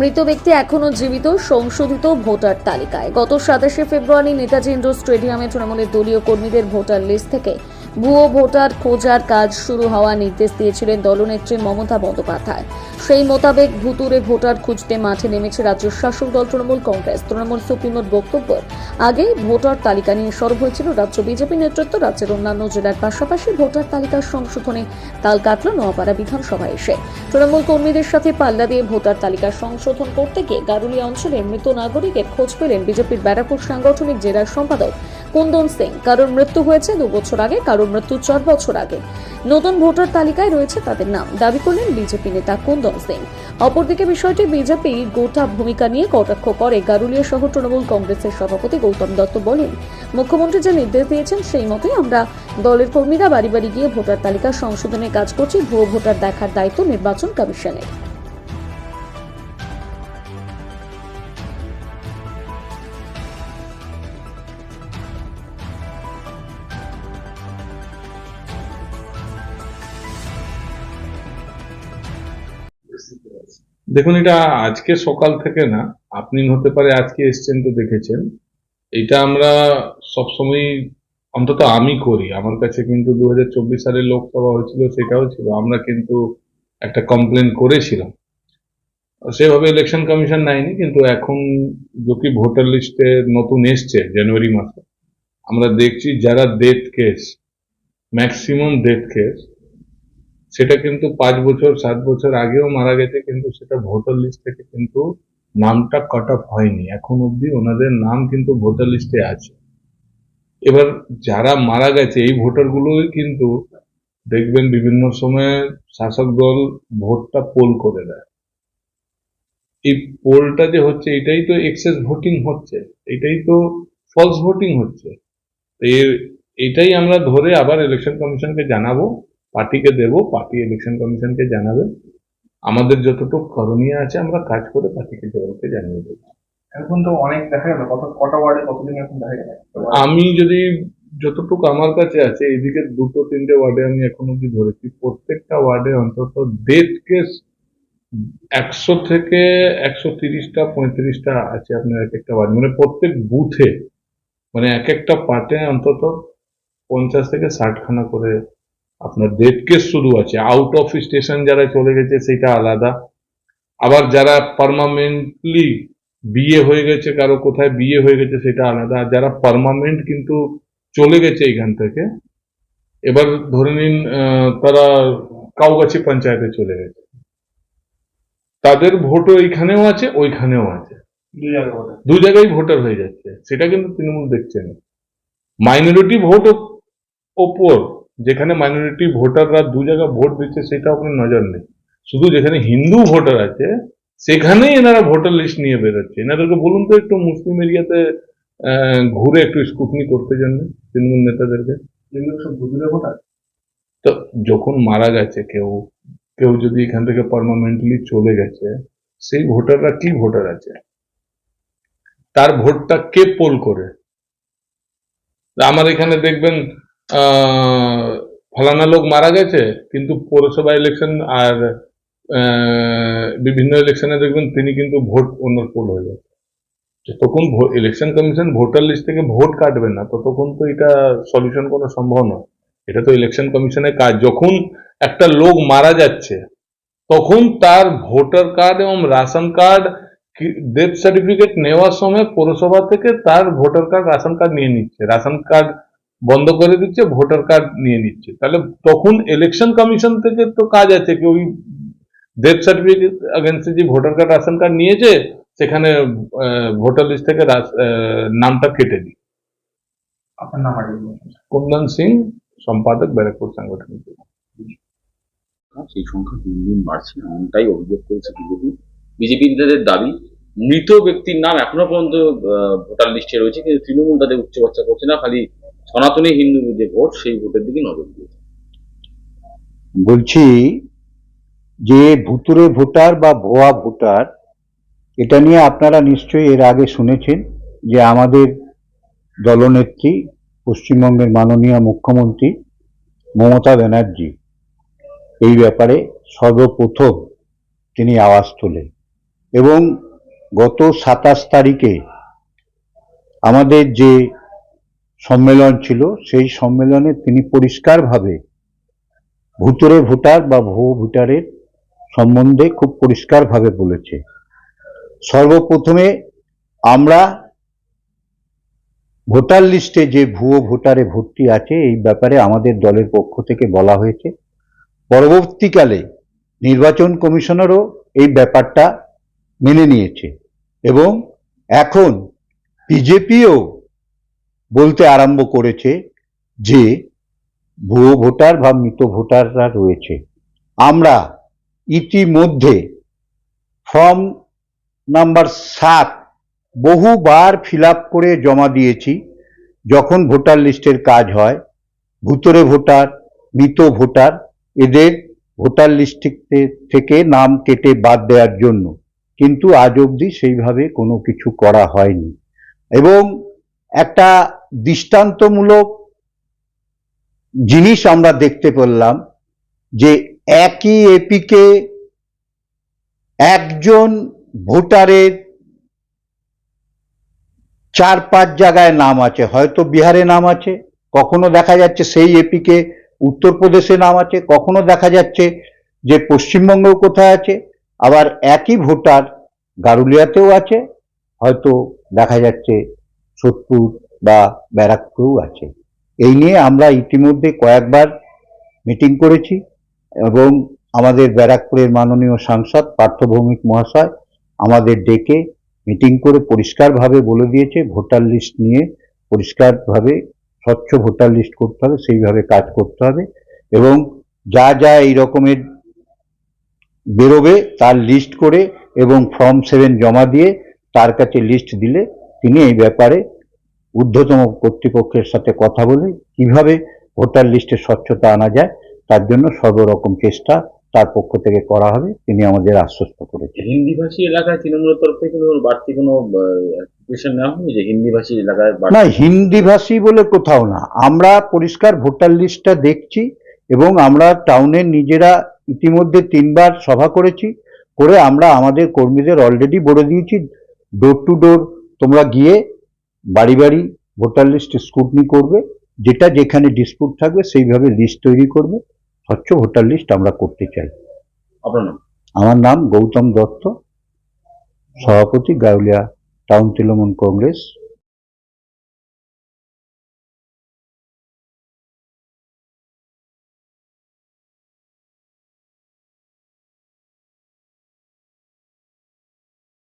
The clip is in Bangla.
মৃত ব্যক্তি এখনও জীবিত, সংশোধিত ভোটার তালিকায়। গত সাতাশে ফেব্রুয়ারি নেতাজি ইন্ডোর স্টেডিয়ামে তৃণমূলের দলীয় কর্মীদের ভোটার লিস্ট থেকে ভুয়ো ভোটার খোঁজার কাজ শুরু হওয়ার নির্দেশ দিয়েছিলেন দলনেত্রী মমতা বন্দ্যোপাধ্যায়। সেই মোতাবেক ভুতুরে ভোটার খুঁজতে মাঠে নেমেছে রাজ্য শাসক দল তৃণমূল কংগ্রেস। তৃণমূল সুপ্রিমোর বক্তব্য, আগে ভোটার তালিকা নিয়ে সরব হয়েছিল রাজ্য বিজেপি নেতৃত্ব, রাজ্যের অন্যান্য জেলার পাশাপাশি ভোটার তালিকার সংশোধনে তাল কাটল নোয়াপাড়া বিধানসভায় এসে। তৃণমূল কর্মীদের সাথে পাল্লা দিয়ে ভোটার তালিকা সংশোধন করতে গিয়ে গারুলিয়া অঞ্চলে মৃত নাগরিকের খোঁজ পেলেন বিজেপির ব্যারাকপুর সাংগঠনিক জেলার সম্পাদক কুন্দন সিং। কারোর মৃত্যু হয়েছে দু বছর আগে, কারোর মৃত্যু চার বছর আগে। নতুন ভোটার তালিকায় রয়েছে তাদের নাম। দাবি করলেন বিজেপি নেতা কুন্দন সিং। অপরদিকে বিষয়টি বিজেপি গোটা ভূমিকা নিয়ে কটাক্ষ করে। গারুলিয়া সহ তৃণমূল কংগ্রেসের সভাপতি গৌতম দত্ত বলেন, মুখ্যমন্ত্রী যে নির্দেশ দিয়েছেন সেই মতোই আমরা দলের কর্মীরা বাড়ি বাড়ি গিয়ে ভোটার তালিকা সংশোধনের কাজ করছি। ভুয়ো ভোটার দেখার দায়িত্ব নির্বাচন কমিশনের। দেখুন, এটা আজকে সকাল থেকে না, আপনি হতে পারে আজকে এসছেন তো দেখেছেন। এটা আমরা সবসময় অন্তত আমি করি। আমার কাছে কিন্তু দু সালের লোকসভা হয়েছিল, সেটাও ছিল। আমরা কিন্তু একটা কমপ্লেন করেছিলাম। সেভাবে ইলেকশন কমিশন নেয়নি, কিন্তু এখন যদি ভোটার লিস্টে নতুন এসছে, জানুয়ারি মাসে, আমরা দেখছি যারা death case maximum death case সেটা কিন্তু পাঁচ বছর, সাত বছর আগেও মারা গেছে, কিন্তু সেটা ভোটার লিস্ট থেকে কিন্তু নামটা কাট অফ হয়নি। এখন অবধি ওনাদের নাম কিন্তু ভোটার লিস্টে আছে। এবার যারা মারা গেছে, এই ভোটারগুলোই কিন্তু দেখবেন বিভিন্ন সময় শাসক দল ভোটটা পোল করে দেয়। এই পোলটা যে হচ্ছে, এটাই তো এক্সেস ভোটিং হচ্ছে। এটাই তো ফলস ভোটিং হচ্ছে। এর, এটাই আমরা ধরে আবার ইলেকশন কমিশনকে জানাব। পার্টিকে দেব পার্টি ইলেকশন কমিশনকে জানাবে। আমাদের যতটুকু করণীয় আছে আমরা কাজ করে পার্টিকে দেবকে জানিয়ে দেবো। এখন তো অনেক দেখা গেল কত কটা ওয়ার্ডে কতদিন এখন দেখা গেল? আমি যদি যতটুকু আমার কাছে আছে এইদিকে দুটো তিনটে ওয়ার্ডে আমি এখন অব্দি ধরেছি। প্রত্যেকটা ওয়ার্ডে অন্তত ডেথ কেস একশো থেকে একশো তিরিশটা পঁয়ত্রিশটা আছে আপনার এক একটা ওয়ার্ড। মানে প্রত্যেক বুথে মানে এক একটা পার্টে অন্তত পঞ্চাশ থেকে ষাটখানা করে আপনার ডেথ কেস শুরু আছে। আউট অফ স্টেশন যারা চলে গেছে সেটা আলাদা। আবার যারা পারমানেন্টলি বিয়ে হয়ে গেছে কারও কোথায় বিয়ে হয়ে গেছে সেটা আলাদা। আর যারা পার্মানেন্ট কিন্তু চলে গেছে এখান থেকে এবার ধরে নিন তারা কাউগাছি পঞ্চায়েতে চলে গেছে। তাদের ভোটও এইখানেও আছে ওইখানেও আছে। দুই জায়গায় ওটা দু জায়গায় ভোটার হয়ে যাচ্ছে। সেটা কিন্তু তৃণমূল দেখছে না। মাইনরিটি ভোট ওপর। যেখানে মাইনরিটি ভোটাররা দু জায়গা ভোট দিচ্ছে সেটা আপনার নজর নেই। শুধু যেখানে হিন্দু ভোটার আছে সেখানেই এনারা ভোটার লিস্ট নিয়ে বেরোচ্ছে। এনাদেরকে বলুন তো একটু মুসলিম এরিয়াতে ঘুরে একটু স্কুটনি করতে জন্য তৃণমূল নেতাদেরকে। তো যখন মারা গেছে কেউ কেউ যদি এখান থেকে পারমানেন্টলি চলে গেছে সেই ভোটাররা কি ভোটার আছে? তার ভোটটা কে পোল করে? আমার এখানে দেখবেন ফলানা লোক মারা গেছে, কিন্তু পৌরসভা ইলেকশন আর বিভিন্ন ইলেকশনে দেখবেন তিনি কিন্তু ভোট অন্য পোল হয়ে যাচ্ছে। যতক্ষণ ইলেকশন কমিশন ভোটার লিস্ট থেকে ভোট কাটবে না ততক্ষণ তো এটা সলিউশন কোনো সম্ভব নয়। এটা তো ইলেকশন কমিশনের কাজ। যখন একটা লোক মারা যাচ্ছে, তখন তার ভোটার কার্ড এবং রেশন কার্ড ডেথ সার্টিফিকেট নেওয়ার সময় পৌরসভা থেকে তার ভোটার কার্ড রেশন কার্ড নিয়ে নিচ্ছে। রেশন কার্ড বন্ধ করে দিচ্ছে ভোটার কার্ড নিয়ে নিচ্ছে। তাহলে তখন ইলেকশন কমিশন থেকে তো কাজ আছে কি? ওই ডেথ সার্টিফিকেট এগেন্সে যে ভোটার কার্ড রেশন কার্ড নিয়েছে সেখানে ভোটার লিস্ট থেকে নামটা কেটে দিই। আপনার নাম কুন্দন সিং সম্পাদক ব্যারাকপুর সাংগঠনিক সেই সংখ্যা দিন দিন বাড়ছে এমনটাই অভিযোগ করেছে বিজেপি। বিজেপিদের দাবি মৃত ব্যক্তির নাম এখনও পর্যন্ত আহ, ভোটার লিস্টে রয়েছে কিন্তু তৃণমূল তাদের উচ্চবাচ্চা করছে না খালি সনাতনী হিন্দু যে ভোট, সেই ভোটের দিকে নজর দিয়েছে। বলছি যে ভুতুরে ভোটার বা ভোয়া ভোটার, এটা নিয়ে আপনারা নিশ্চয়ই এর আগে শুনেছেন যে আমাদের দলনেত্রী, পশ্চিমবঙ্গের মাননীয় মুখ্যমন্ত্রী মমতা ব্যানার্জি, এই ব্যাপারে সর্বপ্রথম তিনি আওয়াজ তোলেন। এবং গত সাতাশ তারিখে আমাদের যে সম্মেলন ছিল, সেই সম্মেলনে তিনি পরিষ্কারভাবে ভুতুরে ভোটার বা ভুয়ো ভোটারের সম্বন্ধে খুব পরিষ্কারভাবে বলেছে। সর্বপ্রথমে আমরা ভোটার লিস্টে যে ভুয়ো ভোটারে ভর্তি আছে, এই ব্যাপারে আমাদের দলের পক্ষ থেকে বলা হয়েছে। পরবর্তীকালে নির্বাচন কমিশনারও এই ব্যাপারটা মেনে নিয়েছে এবং এখন বিজেপিও বলতে আরম্ভ করেছে যে ভুয়ো ভোটার বা মৃত ভোটাররা রয়েছে। আমরা ইতিমধ্যে ফর্ম নাম্বার সাত বহুবার ফিল করে জমা দিয়েছি। যখন ভোটার লিস্টের কাজ হয়, ভুতরে ভোটার, মৃত ভোটার, এদের ভোটার লিস্ট থেকে নাম কেটে বাদ দেওয়ার জন্য। কিন্তু আজ অবধি সেইভাবে কোনো কিছু করা হয়নি। এবং একটা দৃষ্টান্তমূলক জিনিস আমরা দেখতে পেলাম যে একই এপিকে একজন ভোটারের চার পাঁচ জায়গায় নাম আছে। হয়তো বিহারে নাম আছে, কখনো দেখা যাচ্ছে সেই এপিকে উত্তরপ্রদেশে নাম আছে, কখনো দেখা যাচ্ছে যে পশ্চিমবঙ্গ কোথায় আছে। আবার একই ভোটার গারুলিয়াতেও আছে, হয়তো দেখা যাচ্ছে সোদপুর বা ব্যারাকপুরেও আছে। এই নিয়ে আমরা ইতিমধ্যে কয়েকবার মিটিং করেছি এবং আমাদের ব্যারাকপুরের মাননীয় সাংসদ পার্থ ভৌমিক মহাশয় আমাদের ডেকে মিটিং করে পরিষ্কারভাবে বলে দিয়েছে, ভোটার লিস্ট নিয়ে পরিষ্কারভাবে স্বচ্ছ ভোটার লিস্ট করতে হবে, সেইভাবে কাজ করতে হবে এবং যা যা এই রকমের বেরোবে তার লিস্ট করে এবং ফর্ম সেভেন জমা দিয়ে তার কাছে লিস্ট দিলে তিনি এই ব্যাপারে ঊর্ধ্বতম কর্তৃপক্ষের সাথে কথা বলে কীভাবে ভোটার লিস্টে স্বচ্ছতা আনা যায় তার জন্য সর্বরকম চেষ্টা তার পক্ষ থেকে করা হবে তিনি আমাদের আশ্বস্ত করেছেন। হিন্দিভাষী এলাকায় তৃণমূলের তরফ থেকে বাড়তি কোনো যে হিন্দিভাষী এলাকায় না হিন্দি ভাষী বলে কোথাও না। আমরা পরিষ্কার ভোটার লিস্টটা দেখছি এবং আমরা টাউনের নিজেরা ইতিমধ্যে তিনবার সভা করেছি করে আমরা আমাদের কর্মীদের অলরেডি বলে দিয়েছি ডোর টু ডোর তোমরা গিয়ে বাড়ি বাড়ি ভোটার লিস্ট স্কুটনি করবে যেটা যেখানে ডিসপুট থাকবে সেইভাবে লিস্ট তৈরি করবে স্বচ্ছ ভোটার লিস্ট আমরা করতে চাই। আপনার নাম? আমার নাম গৌতম দত্ত সভাপতি গাউলিয়া টাউন তৃণমূল কংগ্রেস।